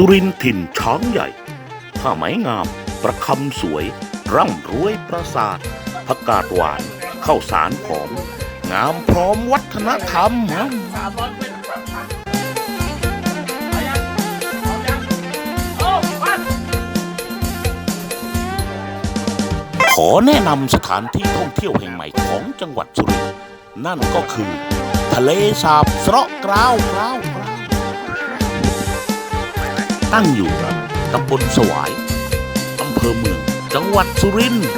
สุรินถิ่นช้างใหญ่ผ้าไหมงาม ประคำสวย ร่ำรวยประสาทผักกาดหวานข้าวสารหอม งามพร้อมวัฒนธรรมขอแนะนำสถานที่ท่องเที่ยวแห่งใหม่ของจังหวัดสุรินทร์นั่นก็คือ ทะเลสาบเสราะกราวกราวกราว ตั้งอยู่ตำบลสวายอำเภอเมือง จังหวัดสุรินทร์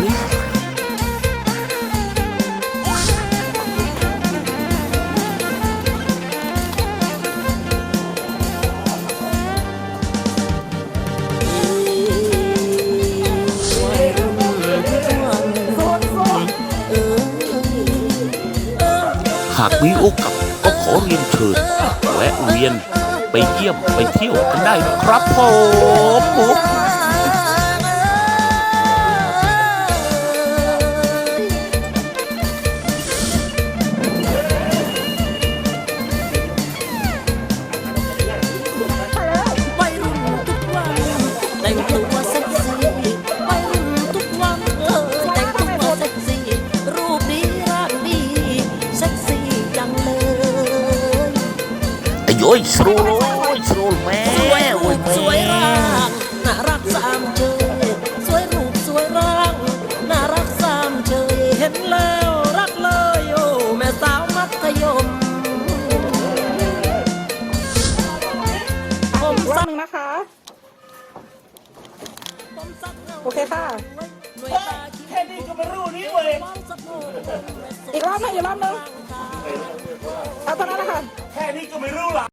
หากมีโอกาสก็ขอเรียนเชิญแวะเวียน ไปเยี่ยมไปเที่ยวกันได้นะครับผม อ้ย้อยสโลยสโลแม่สวยรูปสวยร่างน่ารักสามเชยสวยรูปสวยร่างน่ารักสามเชยเห็นแล้วรักเลยโอ้แม่สาวมัธยมผมอีกรอสับกหนึ่งนะคะ ผมสักเงาโอเคค่ะ หน่วยตาคิ้วแค่นี้ก็ไม่รู้นี่เว้ยมองสะโพกอีกรอบหนึงอีกรอบหนึงเอาตอนนั้นนะคะแค่นี้ก็ไม่รู้หรอ